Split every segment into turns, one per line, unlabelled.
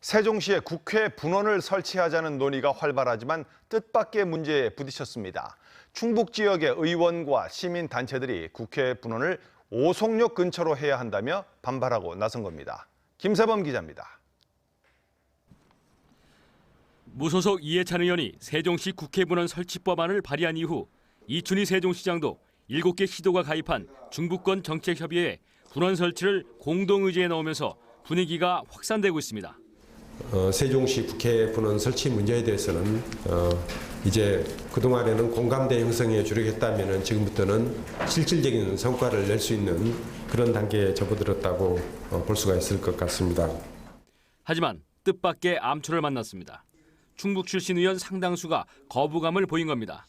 세종시에 국회 분원을 설치하자는 논의가 활발하지만 뜻밖의 문제에 부딪혔습니다. 충북 지역의 의원과 시민 단체들이 국회 분원을 오송역 근처로 해야 한다며 반발하고 나선 겁니다. 김세범 기자입니다.
무소속 이해찬 의원이 세종시 국회 분원 설치법안을 발의한 이후 이춘희 세종시장도 7개 시도가 가입한 중부권 정책협의회에 분원 설치를 공동의제에 넣으면서 분위기가 확산되고 있습니다.
어, 세종시 국회 분원 설치 문제에 대해서는 어, 이제 그동안에는 공감대 형성에 주력했다면 지금부터는 실질적인 성과를 낼 수 있는 그런 단계에 접어들었다고 어, 볼 수가 있을 것 같습니다.
하지만 뜻밖의 암초를 만났습니다. 충북 출신 의원 상당수가 거부감을 보인 겁니다.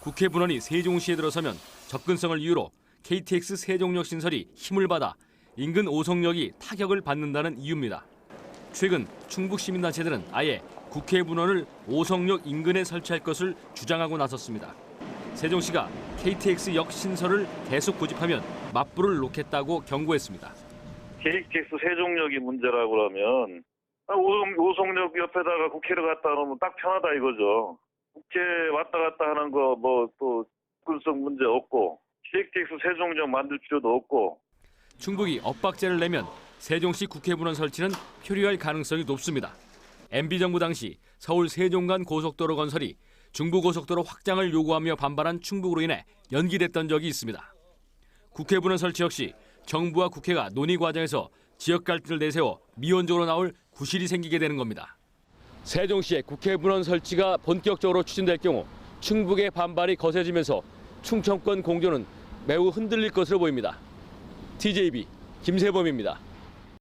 국회 분원이 세종시에 들어서면 접근성을 이유로 KTX 세종역 신설이 힘을 받아 인근 오송역이 타격을 받는다는 이유입니다. 최근 충북 시민단체들은 아예 국회 분원을 오송역 인근에 설치할 것을 주장하고 나섰습니다. 세종시가 KTX 역 신설을 계속 고집하면 맞불을 놓겠다고 경고했습니다.
KTX 세종역이 문제라고 그러면 아, 오송역 옆에다가 국회를 갖다 놓으면 딱 편하다 이거죠. 국회 왔다 갔다 하는 거 뭐 또 접근성 문제 없고 KTX 세종역 만들 필요도 없고
충북이 엇박자를 내면 세종시 국회 분원 설치는 표류할 가능성이 높습니다. MB 정부 당시 서울 세종 간 고속도로 건설이 중부고속도로 확장을 요구하며 반발한 충북으로 인해 연기됐던 적이 있습니다. 국회 분원 설치 역시 정부와 국회가 논의 과정에서 지역 갈등을 내세워 미온적으로 나올 구실이 생기게 되는 겁니다. 세종시의 국회 분원 설치가 본격적으로 추진될 경우 충북의 반발이 거세지면서 충청권 공조는 매우 흔들릴 것으로 보입니다. TJB 김세범입니다.